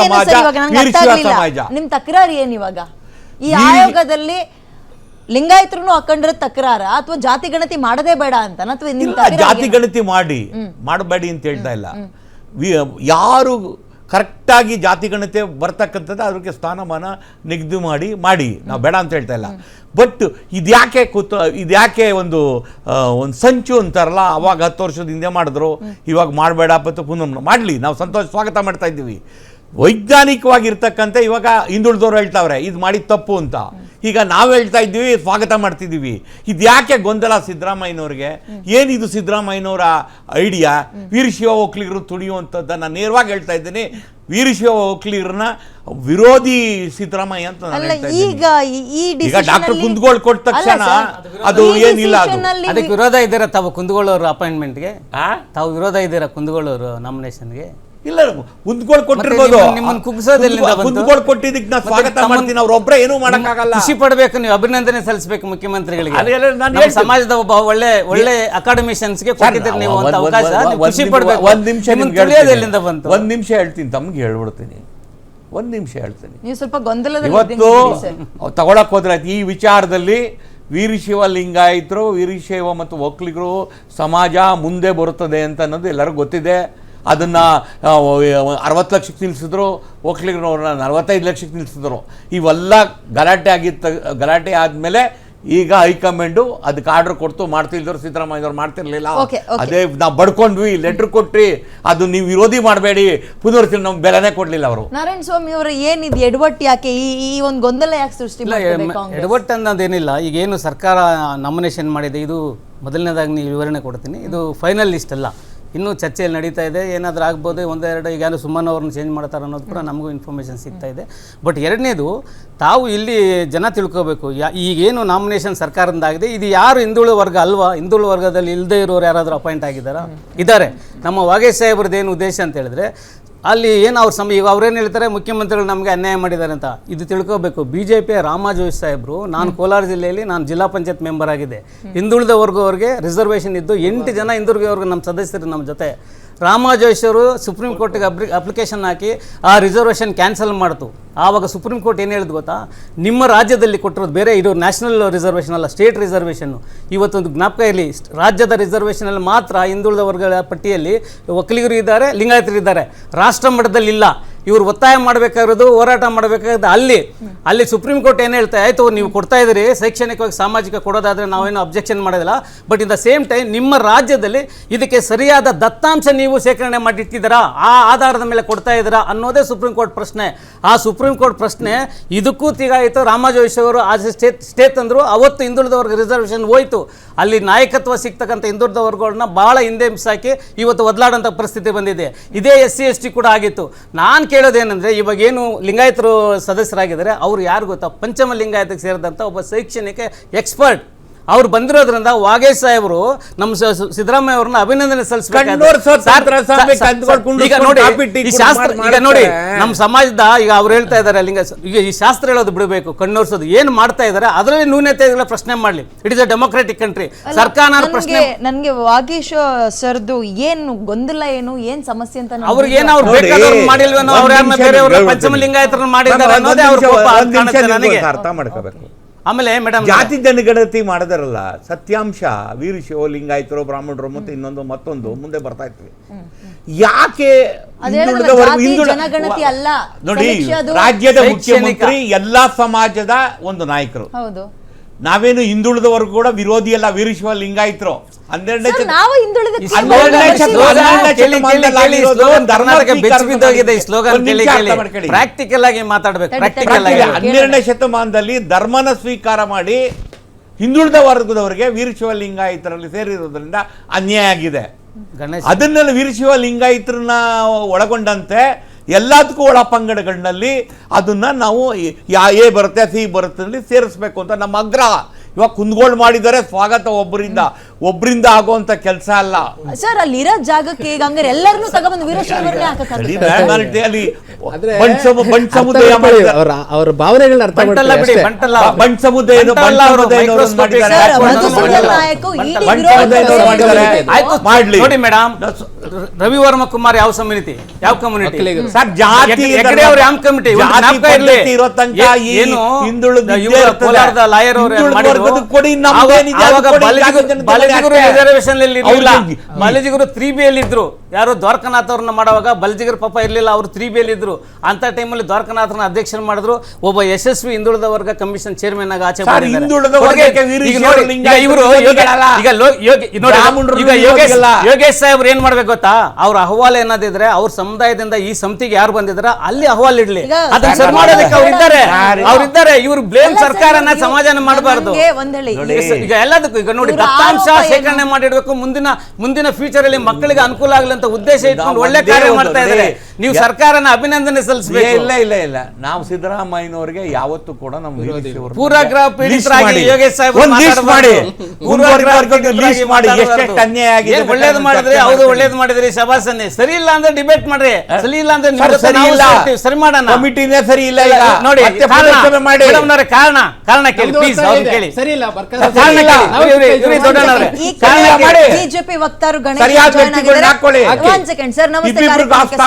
ಸಮಾಜ ನಿಮ್ ತಕರಾರು ಏನ್ ಇವಾಗ? ಈ ಆಯೋಗದಲ್ಲಿ ಲಿಂಗಾಯತರು ಹಾಕೊಂಡಿರೋ ತಕರಾರ ಅಥವಾ ಜಾತಿ ಗಣತಿ ಮಾಡದೇ ಬೇಡ ಅಂತ ಜಾತಿ ಗಣತಿ ಮಾಡಿ. ಮಾಡಬೇಡಿ ಅಂತ ಹೇಳ್ತಾ ಇಲ್ಲ. ಯಾರು ಕರೆಕ್ಟಾಗಿ ಜಾತಿ ಗಣತೆ ಬರ್ತಕ್ಕಂಥದ್ದು ಅದಕ್ಕೆ ಸ್ಥಾನಮಾನ ನಿಗದಿ ಮಾಡಿ ಮಾಡಿ. ನಾವು ಬೇಡ ಅಂತ ಹೇಳ್ತಾ ಇಲ್ಲ. ಬಟ್ ಇದ್ಯಾಕೆ ಕೂತ ಇದ್ಯಾಕೆ ಒಂದು ಒಂದು ಸಂಚು ಅಂತಾರಲ್ಲ ಅವಾಗ ಹತ್ತು ವರ್ಷದ ಹಿಂದೆ ಮಾಡಿದ್ರು. ಇವಾಗ ಮಾಡಬೇಡ ಅಂತ ಪುನಃ ಮಾಡಲಿ. ನಾವು ಸಂತೋಷ ಸ್ವಾಗತ ಮಾಡ್ತಾ ಇದ್ದೀವಿ. ವೈಜ್ಞಾನಿಕವಾಗಿರ್ತಕ್ಕಂಥ ಇವಾಗ ಹಿಂದುಳಿದವ್ರು ಹೇಳ್ತಾವ್ರೆ ಇದು ಮಾಡಿ ತಪ್ಪು ಅಂತ. ಈಗ ನಾವು ಹೇಳ್ತಾ ಇದ್ದೀವಿ ಸ್ವಾಗತ ಮಾಡ್ತಿದ್ದೀವಿ. ಇದು ಯಾಕೆ ಗೊಂದಲ ಸಿದ್ದರಾಮಯ್ಯನವ್ರಿಗೆ? ಏನಿದು ಸಿದ್ದರಾಮಯ್ಯನವರ ಐಡಿಯಾ? ವೀರಶಿವ ಒಕ್ಕಲಿಗರು ತುಳಿಯುವಂಥದ್ದನ್ನು ನೇರವಾಗಿ ಹೇಳ್ತಾ ಇದ್ದೀನಿ. ವೀರಶಿವ ಒಕ್ಕಲಿಗರನ್ನ ವಿರೋಧಿ ಸಿದ್ದರಾಮಯ್ಯ ಅಂತ ನಾನು ಹೇಳ್ತಾ ಇದ್ದೀನಿ. ಈಗ ಈಗ ಡಾಕ್ಟರ್ ಕುಂದಗೋಳ್ ಕೊಟ್ಟ ತಕ್ಷಣ ಅದು ಏನಿಲ್ಲ ಅದು. ಅದಕ್ಕೆ ವಿರೋಧ ಇದ್ದೀರಾ ತಾವು ಕುಂದಗೋಳವ್ರ ಅಪಾಯಿಂಟ್ಮೆಂಟ್ಗೆ ಆ? ತಾವು ವಿರೋಧ ಇದ್ದೀರಾ ಕುಂದಗೋಳವ್ರು ನಾಮಿನೇಷನ್ಗೆ ಇಲ್ಲ ಕುಂದ್ಗೋಳ್ ಕೊಟ್ಟಿರ್ಬೋದು. ನಿಮ್ಮನ್ನ- ಕುಬ್ಸೋದ ಕುಗ್ಸೋದು ಎಲ್ಲಿಂದ ಬಂತು? ಕುಂದ್ಗೋಳ್ ಕೊಟ್ಟಿದ್ದಕ್ಕೆ ನಾ ಸ್ವಾಗತ ಮಾಡ್ತೀನಿ ಮಾಡ್ತೀನಿ ಅವ್ರೊಬ್ರೆ ಏನೂ ಮಾಡಕ್ಕಾಗಲ್ಲ. ಖುಷಿ ಪಡಬೇಕು ನೀವು ಅಭಿನಂದನೆ ಸಲ್ಲಿಸಬೇಕು ಮುಖ್ಯಮಂತ್ರಿಗಳಿಗೆ. ಅದೆಲ್ಲ ನಾನು ಸಮಾಜದ ಒಬ್ಬ ಒಳ್ಳೆ ಒಳ್ಳೆ ಅಕಾಡೆಮಿಷಿಯನ್ಸ್ಗೆ ಕೊಟ್ಟಿದ್ದೀರಿ ನೀವು ಅಂತ ಒಂದ್- ಅವಕಾಶ. ಖುಷಿ ನಿಮಿಷ- ಪಡಬೇಕು. ಒಂದ್ ನಿಮಿಷ. ಎಲ್ಲಿಂದ ಬಂತು? ಒಂದ್ ನಿಮಿಷ ಹೇಳ್ತೀನಿ ತಮ್ಗೆ ಹೇಳ್ಬಿಡ್ತೀನಿ. ಒಂದ್ ನಿಮಿಷ ಹೇಳ್ತೀನಿ. ನೀವು ಸ್ವಲ್ಪ ಗೊಂದಲದ ಇವತ್ತು. ತಗೊಳಕ್ ಹೋದ್ರೆ ಆಯ್ತು. ಈ ವಿಚಾರದಲ್ಲಿ ವೀರಶೈವ ಲಿಂಗಾಯತರು ವೀರಶೈವ ಮತ್ತು ಒಕ್ಕಲಿಗರು ಸಮಾಜ ಮುಂದೆ ಬರುತ್ತದೆ ಅಂತ ಅನ್ನೋದು ಎಲ್ಲರಿಗೂ ಗೊತ್ತಿದೆ. ಅದನ್ನ ಅರವತ್ತು ಲಕ್ಷಕ್ಕೆ ನಿಲ್ಲಿಸಿದ್ರು ಒಕ್ಕಲಿಗರವ್ರನ್ನ ನಲವತ್ತೈದು ಲಕ್ಷಕ್ಕೆ ನಿಲ್ಲಿಸಿದ್ರು ಇವೆಲ್ಲ ಗಲಾಟೆ ಆಗಿತ್ತು ಗಲಾಟೆ ಆದಮೇಲೆ ಈಗ ಹೈಕಮಾಂಡು ಅದಕ್ಕೆ ಆರ್ಡರ್ ಕೊಡ್ತು ಮಾಡ್ತಿಲ್ದವ್ರು ಸಿದ್ದರಾಮಯ್ಯವ್ರು ಮಾಡ್ತಿರ್ಲಿಲ್ಲ. ಅದೇ ನಾವು ಬಡ್ಕೊಂಡ್ವಿ ಲೆಟ್ರ್ ಕೊಟ್ರಿ ಅದು ನೀವು ವಿರೋಧಿ ಮಾಡಬೇಡಿ ಪುನರ್ಸಿ ನಮ್ಗೆ ಬೆಲೆನೇ ಕೊಡ್ಲಿಲ್ಲ ಅವರು. ನಾರಾಯಣ ಸ್ವಾಮಿ ಅವರು ಏನಿದೆ ಎಡವಟ್ಟು ಯಾಕೆ? ಈ ಈ ಒಂದು ಗೊಂದಲ ಯಾಕೆ ಸೃಷ್ಟಿ ಎಡವಟ್ ಅನ್ನೋದೇನಿಲ್ಲ. ಈಗ ಏನು ಸರ್ಕಾರ ನಾಮಿನೇಷನ್ ಮಾಡಿದೆ ಇದು ಮೊದಲನೇದಾಗಿ ನೀವು ವಿವರಣೆ ಕೊಡ್ತೀನಿ. ಇದು ಫೈನಲ್ ಲಿಸ್ಟ್ ಅಲ್ಲ. ಇನ್ನೂ ಚರ್ಚೆಯಲ್ಲಿ ನಡೀತಾ ಇದೆ. ಏನಾದರೂ ಆಗ್ಬೋದು ಒಂದೆರಡು ಈಗ ಯಾರು ಸುಮ್ಮನೆ ಅವ್ರನ್ನ ಚೇಂಜ್ ಮಾಡ್ತಾರೆ ಅನ್ನೋದು ಕೂಡ ನಮಗೂ ಇನ್ಫಾರ್ಮೇಷನ್ ಸಿಗ್ತಾ ಇದೆ. ಬಟ್ ಎರಡನೇದು, ತಾವು ಇಲ್ಲಿ ಜನ ತಿಳ್ಕೋಬೇಕು. ಯಾ, ಈಗೇನು ನಾಮಿನೇಷನ್ ಸರ್ಕಾರದಿಂದಾಗಿದೆ, ಇದು ಯಾರು ಹಿಂದುಳಿದ ವರ್ಗ ಅಲ್ವಾ? ಹಿಂದುಳಿದ ವರ್ಗದಲ್ಲಿ ಇಲ್ಲದೇ ಇರೋರು ಯಾರಾದರೂ ಅಪಾಯಿಂಟ್ ಆಗಿದ್ದಾರಾ? ಇದ್ದಾರೆ. ನಮ್ಮ ವಾಗೇಶ್ ಸಾಹೇಬ್ರದ್ದು ಏನು ಉದ್ದೇಶ ಅಂತ ಹೇಳಿದ್ರೆ ಅಲ್ಲಿ ಏನು ಅವ್ರ ಸಮ ಈಗ ಅವ್ರೇನು ಹೇಳ್ತಾರೆ ಮುಖ್ಯಮಂತ್ರಿಗಳು ನಮಗೆ ಅನ್ಯಾಯ ಮಾಡಿದ್ದಾರೆ ಅಂತ. ಇದು ತಿಳ್ಕೋಬೇಕು. ಬಿ ಜೆ ಪಿಯ ರಾಮ ಜೋಶ್ ಸಾಹೇಬರು ನಾನು ಕೋಲಾರ ಜಿಲ್ಲೆಯಲ್ಲಿ ನಾನು ಜಿಲ್ಲಾ ಪಂಚಾಯತ್ ಮೆಂಬರ್ ಆಗಿದೆ. ಹಿಂದುಳಿದ ವರ್ಗದವ್ರಿಗೆ ರಿಸರ್ವೇಷನ್ ಇದ್ದು ಎಂಟು ಜನ ಹಿಂದುಳಿದ ವರ್ಗ ನಮ್ಮ ಸದಸ್ಯರು ನಮ್ಮ ಜೊತೆ. ರಾಮ ಜೋಶ್ ಅವರು ಸುಪ್ರೀಂ ಕೋರ್ಟ್ಗೆ ಅಪ್ಲಿ ಅಪ್ಲಿಕೇಶನ್ ಹಾಕಿ ಆ ರಿಸರ್ವೇಷನ್ ಕ್ಯಾನ್ಸಲ್ ಮಾಡ್ತು. ಆವಾಗ ಸುಪ್ರೀಂ ಕೋರ್ಟ್ ಏನು ಹೇಳಿದ್ ಗೊತ್ತಾ? ನಿಮ್ಮ ರಾಜ್ಯದಲ್ಲಿ ಕೊಟ್ಟಿರೋದು ಬೇರೆ ಇದು ನ್ಯಾಷನಲ್ ರಿಸರ್ವೇಷನ್ ಅಲ್ಲ ಸ್ಟೇಟ್ ರಿಸರ್ವೇಷನ್ನು ಇವತ್ತೊಂದು ಜ್ಞಾಪಕ ಇರಲಿ ರಾಜ್ಯದ ರಿಸರ್ವೇಷನಲ್ಲಿ ಮಾತ್ರ ಹಿಂದುಳಿದ ವರ್ಗಗಳ ಪಟ್ಟಿಯಲ್ಲಿ ಒಕ್ಕಲಿಗರು ಇದ್ದಾರೆ ಲಿಂಗಾಯತರು ಇದ್ದಾರೆ. ರಾಷ್ಟ್ರ ಮಟ್ಟದಲ್ಲಿ ಇಲ್ಲ ಇವರು ಒತ್ತಾಯ ಮಾಡಬೇಕಾಗಿರೋದು, ಹೋರಾಟ ಮಾಡಬೇಕಾಗಿರೋದು ಅಲ್ಲಿ. ಅಲ್ಲಿ ಸುಪ್ರೀಂ ಕೋರ್ಟ್ ಏನು ಹೇಳ್ತಾ, ಆಯಿತು, ನೀವು ಕೊಡ್ತಾ ಇದ್ದೀರಿ, ಶೈಕ್ಷಣಿಕವಾಗಿ ಸಾಮಾಜಿಕ ಕೊಡೋದಾದರೆ ನಾವೇನು ಅಬ್ಜೆಕ್ಷನ್ ಮಾಡೋದಿಲ್ಲ. But in the same time ನಿಮ್ಮ ರಾಜ್ಯದಲ್ಲಿ ಇದಕ್ಕೆ ಸರಿಯಾದ ದತ್ತಾಂಶ ನೀವು ಶೇಖರಣೆ ಮಾಡಿಟ್ಟಿದ್ದೀರಾ? ಆ ಆಧಾರದ ಮೇಲೆ ಕೊಡ್ತಾ ಇದ್ದೀರಾ? ಅನ್ನೋದೇ ಸುಪ್ರೀಂ ಕೋರ್ಟ್ ಪ್ರಶ್ನೆ. ಆ ಸುಪ್ರೀಂ ಕೋರ್ಟ್ ಪ್ರಶ್ನೆ, ಇದಕ್ಕೂ ತೀಗಾಯಿತು ರಾಮಜೋಶಿ ಅವರು ಆ ಸ್ಟೇಟ್ ಸ್ಟೇಟ್ ಅಂದರು, ಅವತ್ತು ಹಿಂದುಳಿದವ್ರಿಗೆ ವರ್ಗ ರಿಸರ್ವೇಷನ್ ಹೋಯಿತು. ಅಲ್ಲಿ ನಾಯಕತ್ವ ಸಿಗ್ತಕ್ಕಂಥ ಹಿಂದುಳಿದ ವರ್ಗಗಳನ್ನ ಭಾಳ ಹಿಂದೆ ಬಿಸಾಕಿ ಇವತ್ತು ಒದಲಾಡೋಂಥ ಪರಿಸ್ಥಿತಿ ಬಂದಿದೆ. ಇದೇ ಎಸ್ ಸಿ, ಎಸ್ ಟಿ ಕೂಡ ಆಗಿತ್ತು. ನಾನು ಕೇಳೋದೇನೆಂದರೆ ಇವಾಗ ಏನು ಲಿಂಗಾಯತರು ಸದಸ್ಯರಾಗಿದ್ದಾರೆ ಅವ್ರು ಯಾರು ಗೊತ್ತಾ? ಪಂಚಮ ಲಿಂಗಾಯತಕ್ಕೆ ಸೇರಿದಂಥ ಒಬ್ಬ ಶೈಕ್ಷಣಿಕ ಎಕ್ಸ್ಪರ್ಟ್ ಅವ್ರು ಬಂದಿರೋದ್ರಿಂದ ವಾಗೇಶ್ ಸಾಹೇಬರು ನಮ್ಮ ಸಿದ್ದರಾಮಯ್ಯ ಅವ್ರನ್ನ ಅಭಿನಂದನೆ ಸಲ್ಲಿಸಬೇಕು ಸ್ವತಂತ್ರ ಈಗ ನೋಡಿ ಈ ಶಾಸ್ತ್ರ ಈಗ ನೋಡಿ ನಮ್ಮ ಸಮಾಜದ ಈಗ ಅವ್ರು ಹೇಳ್ತಾ ಇದ್ದಾರೆ ಲಿಂಗ ಈಗ ಈ ಶಾಸ್ತ್ರ ಹೇಳೋದು ಬಿಡಬೇಕು ಕಣ್ಣೋರ್ಸೋದು. ಏನು ಮಾಡ್ತಾ ಇದ್ದಾರೆ ಅದರಲ್ಲಿ ನ್ಯೂನತೆಗಳ ಪ್ರಶ್ನೆ ಮಾಡ್ಲಿ. It is a democratic country ಸರ್ಕಾರ ಪ್ರಶ್ನೆ ನನ್ಗೆ ವಾಗೇಶ್ ಸರ್ದು ಏನು ಗೊಂದಲ ಏನು ಏನ್ ಸಮಸ್ಯೆ ಅಂತ ಅವ್ರಿಗೆ ಏನು ಅವ್ರು ಬೇಕಾದವ್ರು ಮಾಡಿಲ್ವೇನೋ ಅವ್ರ ನಿಮಿಷ ಬೇರೆಯವ್ರ ಹೇಳ್ಬಿಡ್ತೀನಿ. ಪಂಚಮ ಲಿಂಗಾಯತರನ್ನ ಮಾಡಿದ್ದಾರೆ ನಾನು ಅನ್ನೋದೇ ಅವ್ರ ಅರ್ಥ ಮಾಡ್ಕೋಬೇಕು. ಆಮೇಲೆ ಮೇಡಮ್ ಜಾತಿ ಜನಗಣತಿ ಮಾಡಿದಾರಲ್ಲ ಸತ್ಯಾಂಶ ವೀರಶಿವ ಲಿಂಗಾಯತರು ಬ್ರಾಹ್ಮಣರು ಮತ್ತೆ ಇನ್ನೊಂದು ಮತ್ತೊಂದು ಮುಂದೆ ಬರ್ತಾ ಇರ್ತೀವಿ ಯಾಕೆ. ನೋಡಿ ರಾಜ್ಯದ. ಮುಖ್ಯಮಂತ್ರಿ ಎಲ್ಲಾ ಸಮಾಜದ ಒಂದು ನಾಯಕರು. ಹೌದು. ನಾವೇನು ಹಿಂದುಳಿದವರು ಕೂಡ ವಿರೋಧಿ ಅಲ್ಲ ವೀರಶಿವ ಲಿಂಗಾಯತರು. ಹನ್ನೆರಡನೇ. ಪ್ರಾಕ್ಟಿಕಲ್ ಆಗಿ ಮಾತಾಡಬೇಕು ಹನ್ನೆರಡನೇ ಶತಮಾನದಲ್ಲಿ ಧರ್ಮನ ಸ್ವೀಕಾರ ಮಾಡಿ ಹಿಂದುಳಿದ ವರ್ಗದವರಿಗೆ ವೀರಶಿವ ಲಿಂಗಾಯತರಲ್ಲಿ ಸೇರಿರೋದ್ರಿಂದ ಅನ್ಯಾಯ ಆಗಿದೆ. ಗಣೇಶ್ ಅದನ್ನೆಲ್ಲ ವೀರಶಿವ ಲಿಂಗಾಯತರನ್ನ ಒಳಗೊಂಡಂತೆ ಎಲ್ಲದಕ್ಕೂ ಒಳ ಪಂಗಡಗಳಲ್ಲಿ ಅದನ್ನು ನಾವು ಯಾ, ಎ ಬರುತ್ತೆ, ಸಿ ಬರುತ್ತೆ ಸೇರಿಸ್ಬೇಕು ಅಂತ ನಮ್ಮ ಆಗ್ರಹ. ಇವಾಗ ಕುಂದ್ಗೋಳ್ ಮಾಡಿದ್ದಾರೆ, ಸ್ವಾಗತ ಒಬ್ಬರಿಂದ. ಒಬ್ರಿಂದ ಆಗುವಂತ ಕೆಲಸ ಅಲ್ಲ ಸರ್ ಅಲ್ಲಿರೋ ಜಾಗಕ್ಕೆ ಈಗ ಹಂಗಾರೆ ಎಲ್ಲರನ್ನೂ ತಗೊಂಡ್ಬಂದು ವೀರಶೈವರನ್ನೇ ಹಾಕಕ್ಕಾಗುತ್ತೆ ಅಲ್ಲಿ ಬಂಟ್ ಸಮ- ಬಂಟ್ ಸಮುದಾಯ. ಅವ್ರ ಅವ್ರ ಭಾವನೆಗಳನ್ನ ಅರ್ಥ ಬಂಟಲ್ಲ ಮಾಡ್ಕೊಳ್ಳಿ ಬಿಡಿ ಅಷ್ಟೇ. ಬಂಟಲ್ಲ ಬಂಟ್ ಬಂಟಲ್ಲ ಬಂಟ್ ಸಮುದಾಯದವರು ಮಾಡಿದ್ದಾರೆ. ಸರ್ ಮಧುಸೂದನ್? ನಾಯಕ್ ಬಂಟಲ್ಲ. ಆಯ್ತು ಮಾಡ್ಲಿ. ನೋಡಿ ಮೇಡಮ್ ರವಿ ವರ್ಮ ಕುಮಾರ್ ಯಾವ ಸಮಿತಿ ಯಾವ ಕಮ್ಯುನಿಟಿ. ಸರ್ ಜಾತಿ ಹೆಗ್ಡೆ- ಅವ್ರು ಯಾವ ಕಮಿಟಿ ಜಾತಿ ಜ್ಞಾಪಕ ಇರ್ಲಿ ಪದ್ಧತಿ ಇರೋ ತನಕ ಈ ಏನು ಹಿಂದುಳಿದ ಯುವ ಕೋಲಾರದ ಲಾಯರ್ ಅವರು ಹಿಂದುಳಿದ ಮಾಡಿದ್ರು ವರ್ಗದ ಕೊಡಿ, ನಮ್ಗೆ ಏನಿದೆ ಅದು ಆವಾಗ ಕೊಡಿ, ಬಲಿಜಿಗರು- ಜಾತಿ ಜನತೆ ಬಲಿಜಿಗರು. ರಿಸರ್ವೇಶನ್ ಅಲ್ಲಿ ಇರ್ಲಿಲ್ಲ. ಅವ್ರಿಗೆ- ತ್ರೀ ಬಿ ಅಲ್ಲಿ ಇದ್ರು ಯಾರು ದ್ವಾರಕನಾಥ್ ಅವ್ರನ್ನ ಮಾಡುವಾಗ ಬಲಿಜಿಗರ ಪಾಪ ಇರ್ಲಿಲ್ಲ ಅವರು ತ್ರೀ ಬಿ ಅಲ್ಲಿ ಇದ್ರು ಅಂತ ಟೈಮಲ್ಲಿ ದ್ವಾರಕನಾಥನ ಅಧ್ಯಕ್ಷನ ಮಾಡಿದ್ರು. ಒಬ್ಬ ಯಶಸ್ವಿ ಹಿಂದುಳಿದ ವರ್ಗ ಕಮಿಷನ್ ಚೇರ್ಮನ್ ಆಗಿ ಆಚೆ ಯೋಗೇಶ್ ಸಾಹೇಬ್ರು ಏನ್ ಮಾಡ್ಬೇಕು ಗೊತ್ತಾ? ಅವ್ರ ಅಹವಾಲ್ ಏನಾದಿದ್ರೆ ಅವ್ರ ಸಮುದಾಯದಿಂದ ಈ ಸಮಿತಿಗೆ ಯಾರು ಬಂದಿದ್ರ ಅಲ್ಲಿ ಅಹವಾಲ್ ಇಡ್ಲಿ. ಅವ್ರಿದ್ದಾರೆ ಅದನ್ನ ಸರ್, ಮಾಡೋದಕ್ಕೆ ಅವ್ರು ಇದ್ದಾರೆ ಯಾರು? ಇದ್ದಾರೆ ಇವ್ರು ಬ್ಲೇಮ್ ಅಲ್ಲ ಸರ್, ಸರ್ಕಾರನ ಸಮಾಧಾನ ಮಾಡಬಾರ್ದು. ಈಗ ಎಲ್ಲದಕ್ಕೂ ಈಗ ನೋಡಿ ದತ್ತಾಂಶ? ಶೇಖರಣೆ ಮಾಡಿಡಬೇಕು. ಮುಂದಿನ ಮುಂದಿನ ಫ್ಯೂಚರ್ ಅಲ್ಲಿ ಮಕ್ಕಳಿಗೆ ಅನುಕೂಲ ಆಗಲಿ ಅಂತ ಉದ್ದೇಶ ಇಟ್ಕೊಂಡು ಒಳ್ಳೆ ಕಾರ್ಯ ಮಾಡ್ತಾ ಇದ್ದಾರೆ. ನೀವು ಸರ್ಕಾರನ ಅಭಿನಂದನೆ ಸಲ್ಲಿಸಬೇಕು. ಇಲ್ಲ ಇಲ್ಲ ಇಲ್ಲ ನಾವು ಸಿದ್ದರಾಮಯ್ಯನವರಿಗೆ ಯಾವತ್ತೂ ಕೂಡ ನಮ್ಮ ಪೂರ್ವಗ್ರಹ ಪೀಡಿತರಾಗಿ. ಯೋಗೇಶ್ ಸಾಹೇಬ್ ಮಾಡಿ. ಅನ್ಯಾಯ ಆಗಿದೆ ಒಳ್ಳೇದು ಮಾಡಿದ್ರೆ? ಹೌದು. ಒಳ್ಳೇದು ಮಾಡಿದ್ರಿ ಶಬಾಸನೆ ಸರಿ ಇಲ್ಲ ಅಂದ್ರೆ ಡಿಬೇಟ್ ಮಾಡ್ರಿ. ಸರಿ ಇಲ್ಲ ಅಂದ್ರೆ ಸರ್, ಮಾಡೋಣ. ಕಮಿಟಿನೇ ಸರಿ ಇಲ್ಲ ಈಗ. ನೋಡಿ ಮತ್ತೆ ಕಾರಣ. ಕಾರಣ. ಕಾರಣ ಕೇಳಿ ಪ್ಲೀಸ್ ಅವ್ರು ಕೇಳಿ. ಸರಿ ಇಲ್ಲ ಬರ್ಕ- ಬಿಜೆಪಿ ವಕ್ತಾರು ಗಣೇಶ್ ಸರಿಯಾದ ವ್ಯಕ್ತಿಗಳನ್ನ ಹಾಕೊಳ್ಳಿ. ಒಂದ್ ಸೆಕೆಂಡ್ ಸರ್ ನಮಸ್ತೆ ಕಾರ್ಯಕ್ರಮಕ್ಕೆ